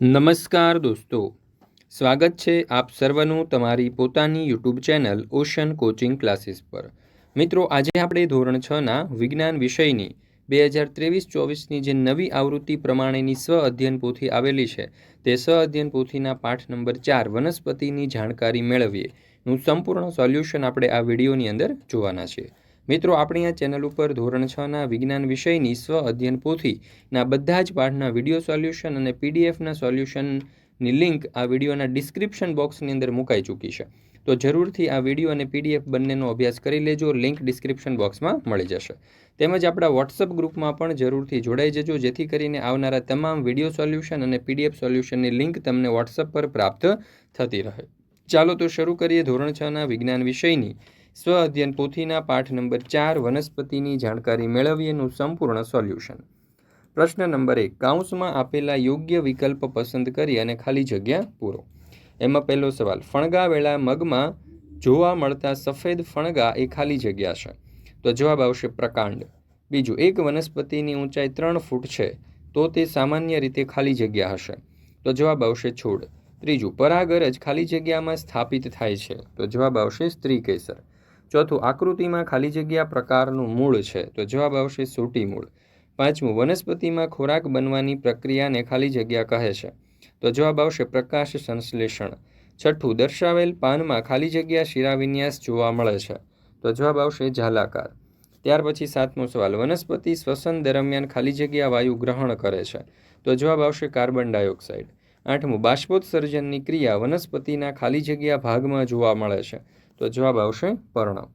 નમસ્કાર દોસ્તો. સ્વાગત છે આપ સર્વનું તમારી પોતાની YouTube channel Ocean Coaching Classes પર. મિત્રો, આજે આપણે ધોરણ છના વિજ્ઞાન વિષયની બે હજાર ત્રેવીસ ચોવીસની જે નવી આવૃત્તિ પ્રમાણેની સ્વ અધ્યયન પોથી આવેલી છે, તે સ્વ અધ્યયન પોથીના પાઠ નંબર ચાર વનસ્પતિની જાણકારી મેળવીએ. નું સંપૂર્ણ સોલ્યુશન આપણે આ વિડીયોની અંદર જોવાના છીએ મિત્રો, આપણી આ ચેનલ ઉપર ધોરણ છના વિજ્ઞાન વિષયની સ્વ અધ્યયન પોથીના બધા જ પાઠના વીડિયો સોલ્યુશન અને પીડીએફના સોલ્યુશનની લિંક આ વિડીયોના ડિસ્ક્રિપ્શન બોક્સની અંદર મુકાઈ ચૂકી છે. તો જરૂરથી આ વીડિયો અને પીડીએફ બંનેનો અભ્યાસ કરી લેજો, લિંક ડિસ્ક્રિપ્શન બોક્સમાં મળી જશે. તેમજ આપણા વોટ્સઅપ ગ્રુપમાં પણ જરૂરથી જોડાઈ જજો, જેથી કરીને આવનારા તમામ વીડિયો સોલ્યુશન અને પીડીએફ સોલ્યુશનની લિંક તમને વોટ્સઅપ પર પ્રાપ્ત થતી રહે. ચાલો તો શરૂ કરીએ ધોરણ છના વિજ્ઞાન વિષયની. સ્વ અધ્યયન પોથીના પાઠ નંબર ચાર વનસ્પતિની જાણકારી મેળવીએનું સંપૂર્ણ સોલ્યુશન. પ્રશ્ન નંબર એક કાઉન્સમાં આપેલા યોગ્ય વિકલ્પ પસંદ કરી અને ખાલી જગ્યા પૂરો. એમાં પહેલો સવાલ, ફણગાવેલા મગમાં જોવા મળતા સફેદ ફણગા એ ખાલી જગ્યા છે? તો જવાબ આવશે પ્રકાંડ. બીજું, એક વનસ્પતિની ઊંચાઈ ત્રણ ફૂટ છે, તો તે સામાન્ય રીતે ખાલી જગ્યા હશે. તો જવાબ આવશે છોડ. ત્રીજું, પરાગરજ ખાલી જગ્યામાં સ્થાપિત થાય છે, તો જવાબ આવશે સ્ત્રી કેસર. ચોથું, આકૃતિમાં ખાલી જગ્યા પ્રકારનું મૂળ છે. તો જવાબ આવશે સૂટી મૂળ. પાંચમું, વનસ્પતિમાં ખોરાક બનવાની પ્રક્રિયાને ખાલી જગ્યા કહે છે. તો જવાબ આવશે પ્રકાશ સંશ્લેષણ. છઠ્ઠું, દર્શાવેલ પાનમાં ખાલી જગ્યા શિરાવિન્યાસ જોવા મળે છે. તો જવાબ આવશે ઝાલાકાર. ત્યાર પછી સાતમો સવાલ, વનસ્પતિ શ્વસન દરમિયાન ખાલી જગ્યા વાયુ ગ્રહણ કરે છે? તો જવાબ આવશે કાર્બન ડાયોક્સાઇડ. આઠમું, બાષ્પોત્સર્જનની ક્રિયા વનસ્પતિના ખાલી જગ્યા ભાગમાં જોવા મળે છે. તો જવાબ આવશે પર્ણ.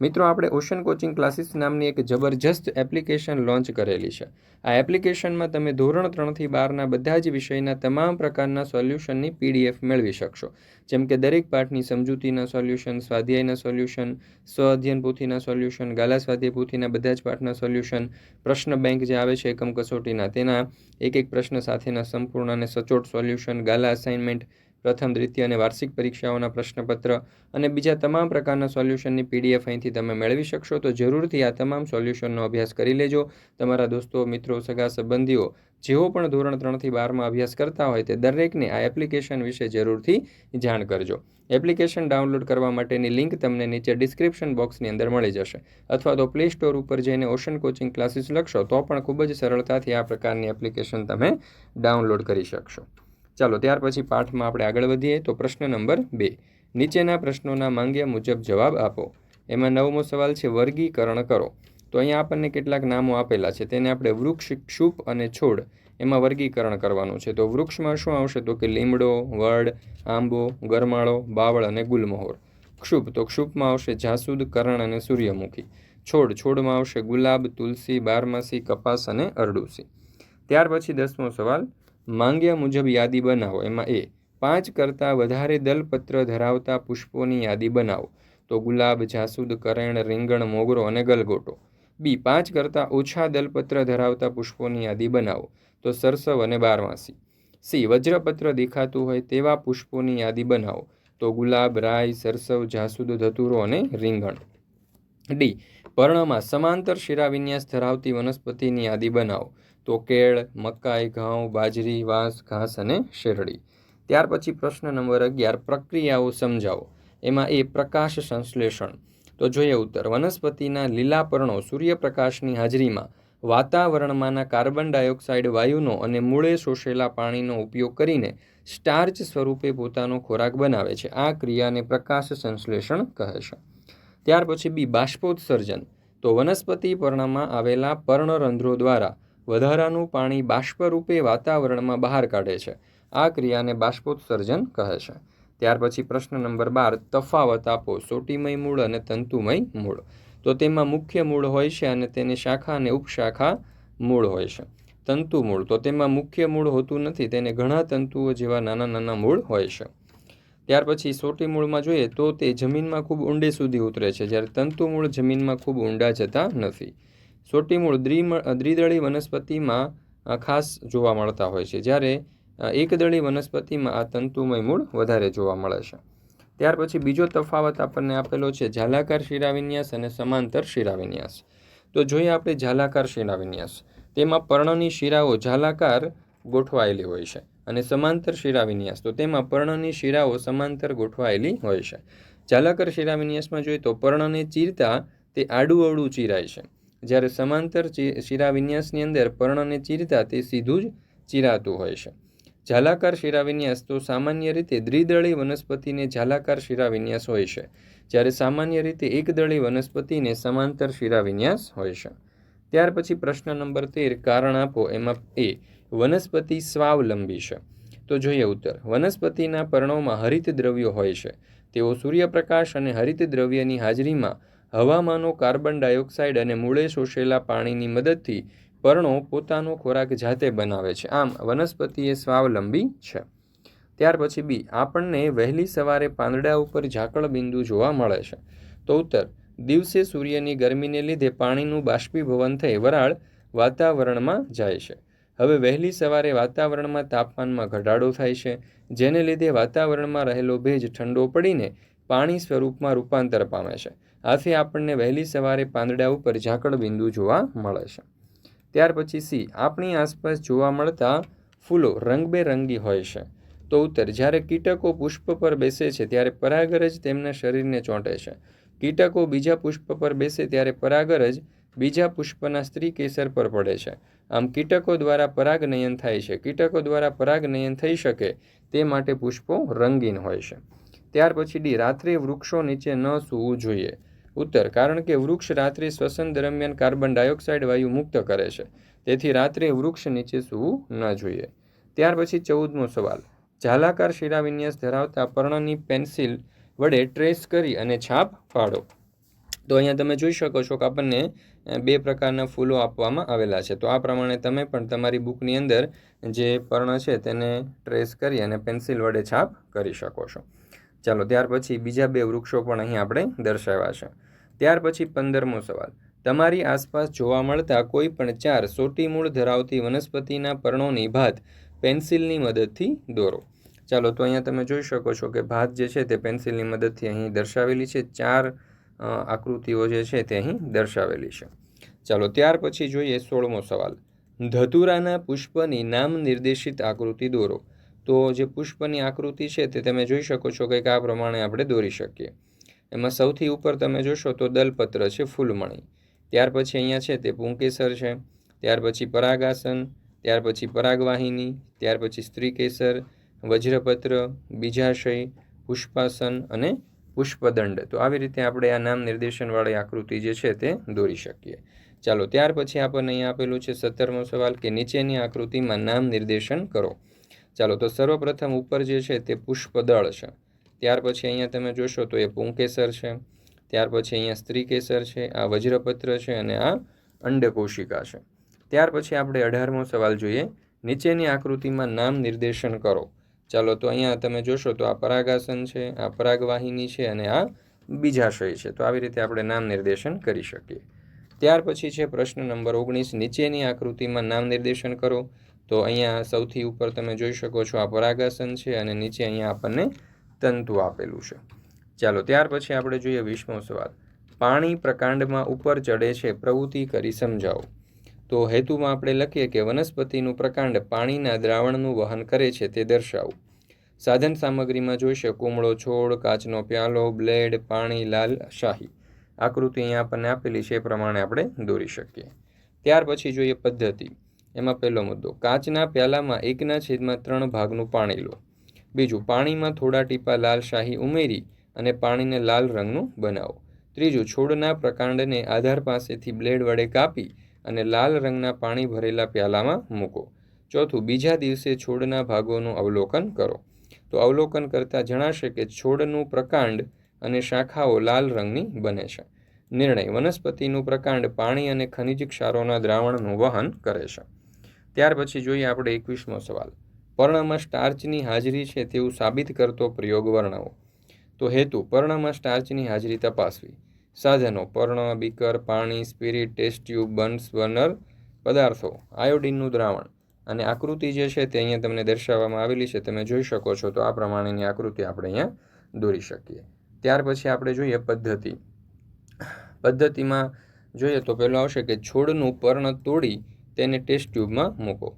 મિત્રો, આપણે ઓશન કોચિંગ ક્લાસીસ નામની એક જબરજસ્ત એપ્લિકેશન લોન્ચ કરેલી છે. આ એપ્લિકેશનમાં તમે ધોરણ ત્રણથી બારના બધા જ વિષયના તમામ પ્રકારના સોલ્યુશનની પીડીએફ મેળવી શકશો. જેમ કે દરેક પાઠની સમજૂતીના સોલ્યુશન, સ્વાધ્યાયના સોલ્યુશન સ્વઅધ્યયન પોથીના સોલ્યુશન, ગાલા સ્વાધ્યાય પોથીના બધા જ પાઠના સોલ્યુશન, પ્રશ્ન બેંક જે આવે છે એકમ કસોટીના, તેના એક એક પ્રશ્ન સાથેના સંપૂર્ણ અને સચોટ સોલ્યુશન, ગાલા અસાઇનમેન્ટ પ્રથમ, દ્વિતીય અને વાર્ષિક પરીક્ષાઓના પ્રશ્નપત્ર અને બીજા તમામ પ્રકારના સોલ્યુશનની પીડીએફ અહીંથી તમે મેળવી શકશો. તો જરૂરથી આ તમામ સોલ્યુશનનો અભ્યાસ કરી લેજો. તમારા દોસ્તો, મિત્રો, સગા સંબંધીઓ જેઓ પણ ધોરણ ત્રણથી બારમાં અભ્યાસ કરતા હોય તે દરેકને આ એપ્લિકેશન વિશે જરૂરથી જાણ કરજો. એપ્લિકેશન ડાઉનલોડ કરવા માટેની લિંક તમને નીચે ડિસ્ક્રિપ્શન બોક્સની અંદર મળી જશે. અથવા તો પ્લે સ્ટોર ઉપર જઈને ઓશન કોચિંગ ક્લાસીસ લખશો તો પણ ખૂબ જ સરળતાથી આ પ્રકારની એપ્લિકેશન તમે ડાઉનલોડ કરી શકશો. ચાલો ત્યાર પછી પાઠમાં આપણે આગળ વધીએ તો પ્રશ્ન નંબર બે. નીચેના પ્રશ્નોના માંગ્યા મુજબ જવાબ આપો. એમાં નવમો સવાલ છે, વર્ગીકરણ કરો. તો અહીંયા આપણને કેટલાક નામો આપેલા છે, તેને આપણે વૃક્ષ ક્ષુપ અને છોડ એમાં વર્ગીકરણ કરવાનું છે. તો વૃક્ષમાં શું આવશે? તો કે લીમડો, વડ, આંબો, ગરમાળો, બાવળ અને ગુલમહોર. ક્ષુપ તો ક્ષુપમાં આવશે જાસૂદ, કરણ અને સૂર્યમુખી. છોડ, છોડમાં આવશે ગુલાબ, તુલસી, બારમાસી, કપાસ અને અરડુસી. ત્યાર પછી દસમો સવાલ. માંગ્યા મુજબ યાદી બનાવો. એમાં એ, પાંચ કરતાં વધારે દલપત્ર ધરાવતા પુષ્પોની યાદી બનાવો. તો ગુલાબ, જાસૂદ, કરેણ, રીંગણ, મોગરો અને ગલગોટો. બી, પાંચ કરતાં ઓછા દલપત્ર ધરાવતા પુષ્પોની યાદી બનાવો. તો સરસવ અને બારમાસી. સી, વજ્રપત્ર દેખાતું હોય તેવા પુષ્પોની યાદી બનાવો. તો ગુલાબ રાય સરસવ, જાસૂદ, ધતુરો અને રીંગણ. ડી પર્ણમાં સમાંતર શિરાવિન્યાસ ધરાવતી વનસ્પતિની યાદી બનાવો. તો કેળ, મકાઈ, ઘઉં, બાજરી, વાંસ, ઘાસ અને શેરડી. ત્યાર પછી પ્રશ્ન નંબર અગિયાર, પ્રક્રિયાઓ સમજાવો. એમાં એ પ્રકાશ સંશ્લેષણ. તો જોઈએ ઉત્તર. વનસ્પતિના લીલા પર્ણો સૂર્યપ્રકાશની હાજરીમાં વાતાવરણમાંના કાર્બન ડાયોક્સાઇડ વાયુનો અને મૂળે શોષેલા પાણીનો ઉપયોગ કરીને સ્ટાર્ચ સ્વરૂપે પોતાનો ખોરાક બનાવે છે. આ ક્રિયાને પ્રકાશ સંશ્લેષણ કહે છે. ત્યાર પછી બી બાષ્પોત્સર્જન. તો વનસ્પતિ પર્ણમાં આવેલા પર્ણરંધ્રો દ્વારા વધારાનું પાણી બાષ્પરૂપે વાતાવરણમાં બહાર કાઢે છે. આ ક્રિયાને બાષ્પોત્સર્જન કહે છે. ત્યાર પછી પ્રશ્ન નંબર બાર, તફાવત આપો, સોટીમય મૂળ અને તંતુમય મૂળ. તો તેમાં મુખ્ય મૂળ હોય છે અને તેની શાખા અને ઉપશાખા મૂળ હોય છે. તંતુ મૂળ તો તેમાં મુખ્ય મૂળ હોતું નથી, તેને ઘણા તંતુઓ જેવા નાના નાના મૂળ હોય છે. ત્યાર પછી સોટી મૂળમાં જોઈએ તો તે જમીનમાં ખૂબ ઊંડે સુધી ઉતરે છે, જ્યારે તંતુ મૂળ જમીનમાં ખૂબ ઊંડા જતા નથી. સોટી મૂળ દ્વિદળી વનસ્પતિમાં ખાસ જોવા મળતા હોય છે, જ્યારે એકદળી વનસ્પતિમાં આ તંતુમય મૂળ વધારે જોવા મળે છે. ત્યાર પછી બીજો તફાવત આપણને આપેલો છે, ઝાલાકાર શિરાવિન્યાસ અને સમાંતર શિરાવિન્યાસ. તો જોઈએ આપણે ઝાલાકાર શિરાવિન્યાસ. તેમાં પર્ણની શિરાઓ ઝાલાકાર ગોઠવાયેલી હોય છે. અને સમાંતર શિરા વિન્યાસ. તો તેમાં પર્ણની શિરાઓ સમાંતર ગોઠવાયેલી હોય છે. ઝાલાકર શિરા વિન્યાસમાં જોઈએ તો પર્ણને ચીરતા તે આડું અવળું ચીરાય છે. જ્યારે સમાંતર શિરા વિન્યાસની અંદર પર્ણને ચીરતા તે સીધું જ ચીરાતું હોય છે. ઝાલાકાર શિરાવિન્યાસ તો સામાન્ય રીતે દ્વિદળી વનસ્પતિને ઝાલાકાર શિરાવિન્યાસ હોય છે. જ્યારે સામાન્ય રીતે એકદળી વનસ્પતિને સમાંતર શિરાવિન્યાસ હોય છે. ત્યાર પછી પ્રશ્ન નંબર તેર, કારણ આપો, એમાં એ, વનસ્પતિ સ્વાવલંબી છે. તો જોઈએ ઉત્તર. વનસ્પતિના પર્ણોમાં હરિત દ્રવ્યો હોય છે. તેઓ સૂર્યપ્રકાશ અને હરિત દ્રવ્યની હાજરીમાં હવામાનો કાર્બન ડાયોક્સાઇડ અને મૂળે શોષેલા પાણીની મદદથી પર્ણો પોતાનો ખોરાક જાતે બનાવે છે. આમ, વનસ્પતિ એ સ્વાવલંબી છે. ત્યાર પછી બી, આપણને વહેલી સવારે પાંદડા ઉપર ઝાકળ બિંદુ જોવા મળે છે. તો ઉત્તર. દિવસે સૂર્યની ગરમીને લીધે પાણીનું બાષ્પીભવન થઈ વરાળ વાતાવરણમાં જાય છે. હવે વહેલી સવારે વાતાવરણમાં તાપમાનમાં ઘટાડો થાય છે, જેને લીધે વાતાવરણમાં રહેલો ભેજ ઠંડો પડીને પાણી સ્વરૂપમાં રૂપાંતર પામે છે. આથી આપણને વહેલી સવારે પાંદડા ઉપર ઝાકળ બિંદુ જોવા મળે છે. ત્યાર પછી સી, આપણી આસપાસ જોવા મળતા ફૂલો રંગબેરંગી હોય છે. તો ઉત્તર, જ્યારે કીટકો પુષ્પ પર બેસે છે, ત્યારે પરાગર જ તેમના શરીરને ચોંટે છે. કીટકો બીજા પુષ્પ પર બેસે ત્યારે પરાગર જ બીજા પુષ્પના સ્ત્રી કેસર પર પડે છે. આમ કીટકો દ્વારા પરાગનયન થાય છે. કીટકો દ્વારા પરાગનયન થઈ શકે તે માટે પુષ્પો રંગીન હોય છે. ત્યાર પછી ડી રાત્રે વૃક્ષો નીચે ન સૂવું જોઈએ. ઉત્તર, કારણ કે વૃક્ષ રાત્રે શ્વસન દરમિયાન કાર્બન ડાયોક્સાઇડ વાયુ મુક્ત કરે છે. તેથી રાત્રે વૃક્ષ નીચે સૂવું ન જોઈએ. ત્યાર પછી ચૌદમો સવાલ. ઝાલાકાર શિરાવિન્યાસ ધરાવતા પર્ણની પેન્સિલ વડે ટ્રેસ કરી અને છાપ પાડો તો અહીંયા તમે જોઈ શકો છો કે આપણને બે પ્રકારના ફૂલો આપવામાં આવેલા છે. તો આ પ્રમાણે તમે પણ તમારી બુકની અંદર જે પર્ણ છે તેને ટ્રેસ કરી અને પેન્સિલ વડે છાપ કરી શકો છો. ચાલો, ત્યાર પછી બીજા બે વૃક્ષો પણ અહીં આપણે દર્શાવ્યા છે. ત્યાર પછી પંદરમો સવાલ. તમારી આસપાસ જોવા મળતા કોઈ પણ ચાર સોટી મૂળ ધરાવતી વનસ્પતિના પર્ણોની ભાત પેન્સિલની મદદથી દોરો. ચાલો, તો અહીંયા તમે જોઈ શકો છો કે ભાત જે છે તે પેન્સિલની મદદથી અહીં દર્શાવેલી છે. ચાર આકૃતિઓ જે છે તે અહીં દર્શાવેલી છે. ચાલો, ત્યાર પછી જોઈએ સોળમો સવાલ. ધતુરાના પુષ્પની નામ નિર્દેશિત આકૃતિ દોરો. તો જે પુષ્પની આકૃતિ છે તે તમે જોઈ શકો છો કે આ પ્રમાણે આપણે દોરી શકીએ. એમાં સૌથી ઉપર તમે જોશો તો દલપત્ર છે ફૂલમણી. ત્યાર પછી અહીંયા છે તે પુંકેસર છે. ત્યાર પછી પરાગાસન. ત્યાર પછી પરાગવાહિની. ત્યાર પછી સ્ત્રીકેસર. વજ્રપત્ર, બીજાશય, પુષ્પાસન અને પુષ્પદંડ. તો આવી રીતે આપણે આ નામ નિર્દેશનવાળી આકૃતિ જે છે તે દોરી શકીએ. ચાલો, ત્યાર પછી આપણને અહીંયા આપેલું છે સત્તરમો સવાલ કે નીચેની આકૃતિમાં નામ નિર્દેશન કરો. ચાલો, તો સર્વપ્રથમ ઉપર જે છે તે પુષ્પદળ છે. ત્યાર પછી અહીંયા તમે જોશો તો એ પુંકેસર છે. ત્યાર પછી અહીંયા સ્ત્રીકેસર છે, આ વજ્રપત્ર છે અને આ અંડકોશિકા છે. ત્યાર પછી આપણે અઢારમો સવાલ જોઈએ. નીચેની આકૃતિમાં નામ નિર્દેશન કરો. ચાલો તો અહીંયા તમે જોશો તો આ પરાગાસન છે, આ પરાગવાહિની છે અને આ બીજાશય છે. તો આવી રીતે આપણે નામ નિર્દેશન કરી શકીએ. ત્યાર પછી છે પ્રશ્ન નંબર ઓગણીસ, નીચેની આકૃતિમાં નામ નિર્દેશન કરો. તો અહીંયા સૌથી ઉપર તમે જોઈ શકો છો આ પરાગાસન છે અને નીચે અહીંયા આપણને તંતુ આપેલું છે. ચાલો ત્યાર પછી આપણે જોઈએ વીસમો સવાલ પાણી પ્રકાંડમાં ઉપર ચડે છે, પ્રવૃત્તિ કરી સમજાવો. તો હેતુમાં આપણે લખીએ કે વનસ્પતિનું પ્રકાંડ પાણીના દ્રાવણનું વહન કરે છે તે દર્શાવું. સાધન સામગ્રીમાં જોઈશે કુમળો છોડ, કાચનો પ્યાલો, બ્લેડ, પાણી, લાલ, શાહી. આકૃતિ અહીંયા આપણને આપેલી છે, એ પ્રમાણે આપણે દોરી શકીએ. ત્યાર પછી જોઈએ પદ્ધતિ. એમાં પહેલો મુદ્દો, કાચના પ્યાલામાં એકના છેદમાં ત્રણ ભાગનું પાણી લો. બીજું, પાણીમાં થોડા ટીપા લાલ શાહી ઉમેરી અને પાણીને લાલ રંગનું બનાવો. ત્રીજું, છોડના પ્રકાંડને આધાર પાસેથી બ્લેડ વડે કાપી અને લાલ રંગના પાણી ભરેલા પ્યાલામાં મૂકો. ચોથું, બીજા દિવસે છોડના ભાગોનું અવલોકન કરો. તો અવલોકન કરતાં જણાશે કે છોડનું પ્રકાંડ અને શાખાઓ લાલ રંગની બને છે. નિર્ણય, વનસ્પતિનું પ્રકાંડ પાણી અને ખનિજ ક્ષારોના દ્રાવણનું વહન કરે છે. ત્યાર પછી જોઈએ આપણે એકવીસમો સવાલ. પર્ણમાં સ્ટાર્ચની હાજરી છે તેવું સાબિત કરતો પ્રયોગ વર્ણવો. તો હેતુ, પર્ણમાં સ્ટાર્ચની હાજરી તપાસવી. સાધનો, પર્ણ, બીકર, પાણી, spirit, test tube Bunsen burner પદાર્થો, આયોડિનનું દ્રાવણ અને આકૃતિ જે છે તે અહીંયા તમને દર્શાવવામાં આવેલી છે. તમે જોઈ શકો છો તો આ પ્રમાણેની આકૃતિ આપણે અહીંયા દોરી શકીએ. ત્યાર પછી આપણે જોઈએ પદ્ધતિ. પદ્ધતિમાં જોઈએ તો પહેલું આવશે કે છોડનું પર્ણ તોડી તેને ટેસ્ટ ટ્યુબમાં મૂકો.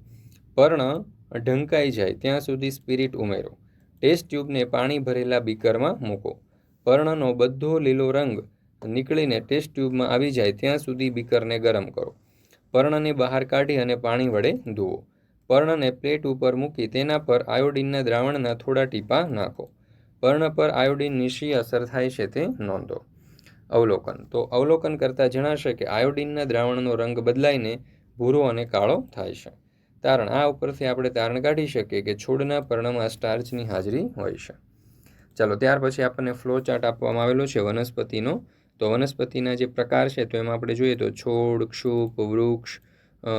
પર્ણ ઢંકાઈ જાય ત્યાં સુધી સ્પિરિટ ઉમેરો. ટેસ્ટ ટ્યુબને પાણી ભરેલા બીકરમાં મૂકો. પર્ણનો બધો લીલો રંગ નીકળીને ટેસ્ટ ટ્યુબમાં આવી જાય ત્યાં સુધી બીકરને ગરમ કરો. પર્ણને બહાર કાઢી અને પાણી વડે ધુઓ પર્ણને પ્લેટ ઉપર મૂકી તેના પર આયોડિનના દ્રાવણના થોડા ટીપા નાખો. પર્ણ પર આયોડિન નિશી અસર થાય છે તે નોંધો. અવલોકન. તો અવલોકન કરતાં જણાશે કે આયોડિનના દ્રાવણનો રંગ બદલાઈને ભૂરો અને કાળો થાય છે. તારણ. આ ઉપરથી આપણે તારણ કાઢી શકીએ કે છોડના પર્ણમાં સ્ટાર્ચની હાજરી હોય છે. ચાલો, ત્યાર પછી આપણને ફ્લો ચાર્ટ આપવામાં આવેલો છે વનસ્પતિનો તો વનસ્પતિના જે પ્રકાર છે, તો એમાં આપણે જોઈએ તો છોડ, ક્ષુપ, વૃક્ષ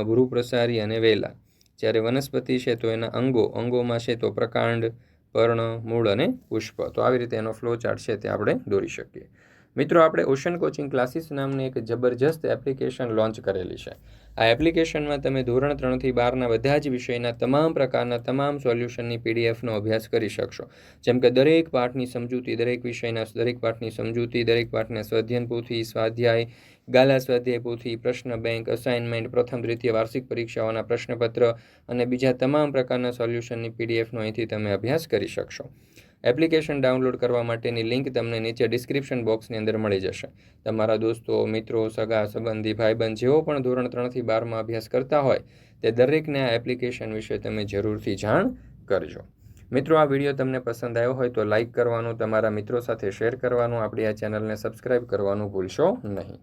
ભૃપ્રસારી અને વેલા. જ્યારે વનસ્પતિ છે, તો એના અંગો, અંગોમાં છે, તો પ્રકાંડ, પર્ણ, મૂળ અને પુષ્પ. તો આવી રીતે એનો ફ્લો ચાર્ટ છે, તે આપણે દોરી શકીએ. મિત્રો, આપણે ઓશન કોચિંગ ક્લાસીસ નામની એક જબરજસ્ત એપ્લિકેશન લોન્ચ કરેલી છે. આ એપ્લિકેશનમાં તમે ધોરણ ત્રણથી બારના બધા જ વિષયના તમામ પ્રકારના તમામ સોલ્યુશનની પીડીએફનો અભ્યાસ કરી શકશો. જેમ કે દરેક પાઠની સમજૂતી, દરેક વિષયના, દરેક પાઠની સમજૂતી, દરેક પાઠના સ્વાધ્યન પોથી, સ્વાધ્યાય, ગાલા સ્વાધ્યાય પોથી, પ્રશ્ન બેંક અસાઇનમેન્ટ પ્રથમ દ્વિતીય વાર્ષિક પરીક્ષાઓના પ્રશ્નપત્ર અને બીજા તમામ પ્રકારના સોલ્યુશનની પીડીએફનો અહીંથી તમે અભ્યાસ કરી શકશો. એપ્લિકેશન ડાઉનલોડ કરવા માટેની લિંક તમને નીચે ડિસ્ક્રિપ્શન બોક્સની અંદર મળી જશે. તમારા દોસ્તો, મિત્રો, સગા, સંબંધી, ભાઈબંધ જેઓ પણ ધોરણ ત્રણથી બારમાં અભ્યાસ કરતા હોય તે દરેકને આ એપ્લિકેશન વિશે તમે જરૂરથી જાણ કરજો. મિત્રો, આ વીડિયો તમને પસંદ આવ્યો હોય તો લાઇક કરવાનું, તમારા મિત્રો સાથે શેર કરવાનું, આપણી આ ચેનલને સબસ્ક્રાઇબ કરવાનું ભૂલશો નહીં.